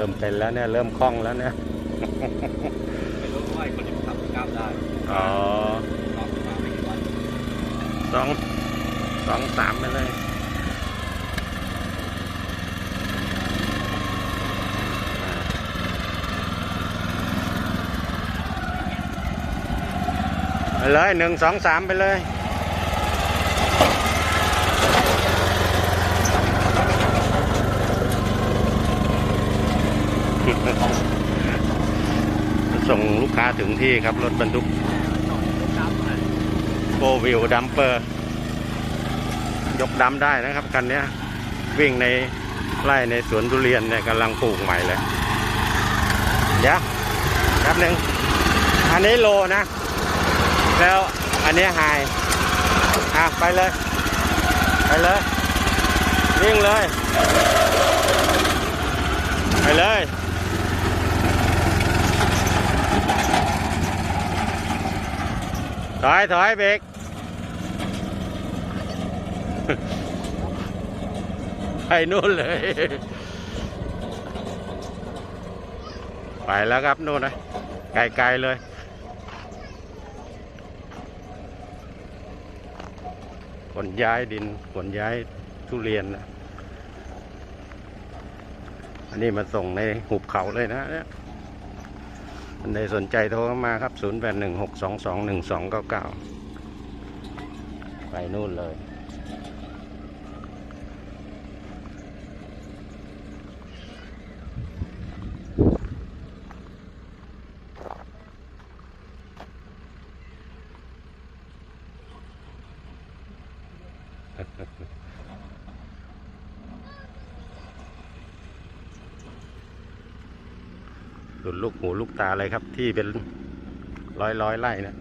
ริ่มเป็นแล้วเนี่ย เริ่มคล่องแล้วเนี่ยไม่รู้ว่าไอ้คนที่ขับกล้ามได้อ๋อลองมาไม่กี่วันสองสองสามไปเลยไปเลยหนึ่งสองสามไปเลย ส่งลูกค้าถึงที่ครับ รถบรรทุกโฟวิวดัมเปอร์ ยกดำได้นะครับคันเนี้ยวิ่งในไร่ในสวนทุเรียนเนี่ยกำลังปลูกใหม่เลย เดี๋ยวแป๊บหนึ่งอันนี้โลนะ แล้วอันนี้ไฮอะไปเลย ไปเลย วิ่งเลย ไปเลย ถอยถอยเบรกไปนู่นเลย ไปแล้วครับนู่นนะไกลๆเลยขนย้ายดินขนย้ายทุเรียนนะอันนี้มาส่งในหุบเขาเลยนะเนี่ย อันใดสนใจโทรเข้ามาครับ 0 8 1 6 2 2 1 2 9 9 ไปนู่นเลย สุดลูกหูลูกตาเลยครับ ที่เป็นร้อยร้อยไร่นะ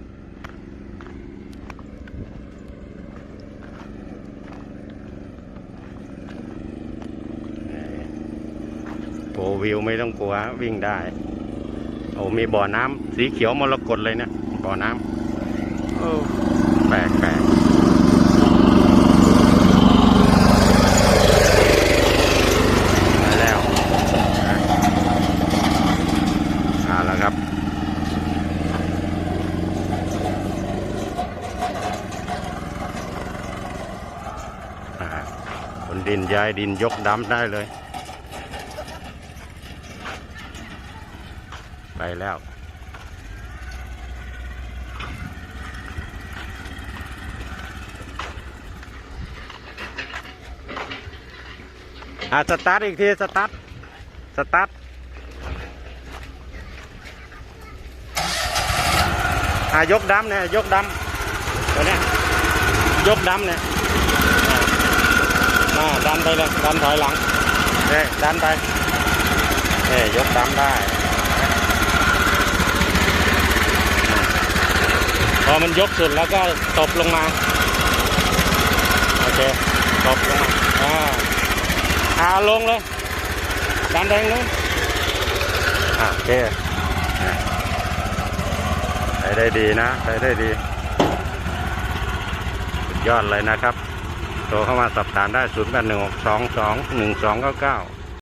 โอ้วิวไม่ต้องกลัววิ่งได้ โอ้มีบ่อน้ำสีเขียวมรกตเลยเนะบ่อน้ำแปลกแปลกมาแล้วอะ เอาละครับคนดินย้ายดินยกดำได้เลย ไปแล้วอ่าสตาร์ทอีกที สตาร์ท สตาร์ท อ่ายกดำเนี่ยยกดำตัวเนี้ยยกดำเนี่ยอ่าดันไปเลยดันถอยหลังเอ้ยดันไปเอ้ยยกดำได้พอมันยกสุดแล้วก็ตบลงมาโอเคตบลงมาอ่าอาลงเลยดันแรงเลยอ่าโอเค ไปได้ดีนะ ไปได้ดีสุดยอดเลยนะครับ โทรเข้ามาสอบถามได้ 0 8 1 6 2 2 1 2 9 9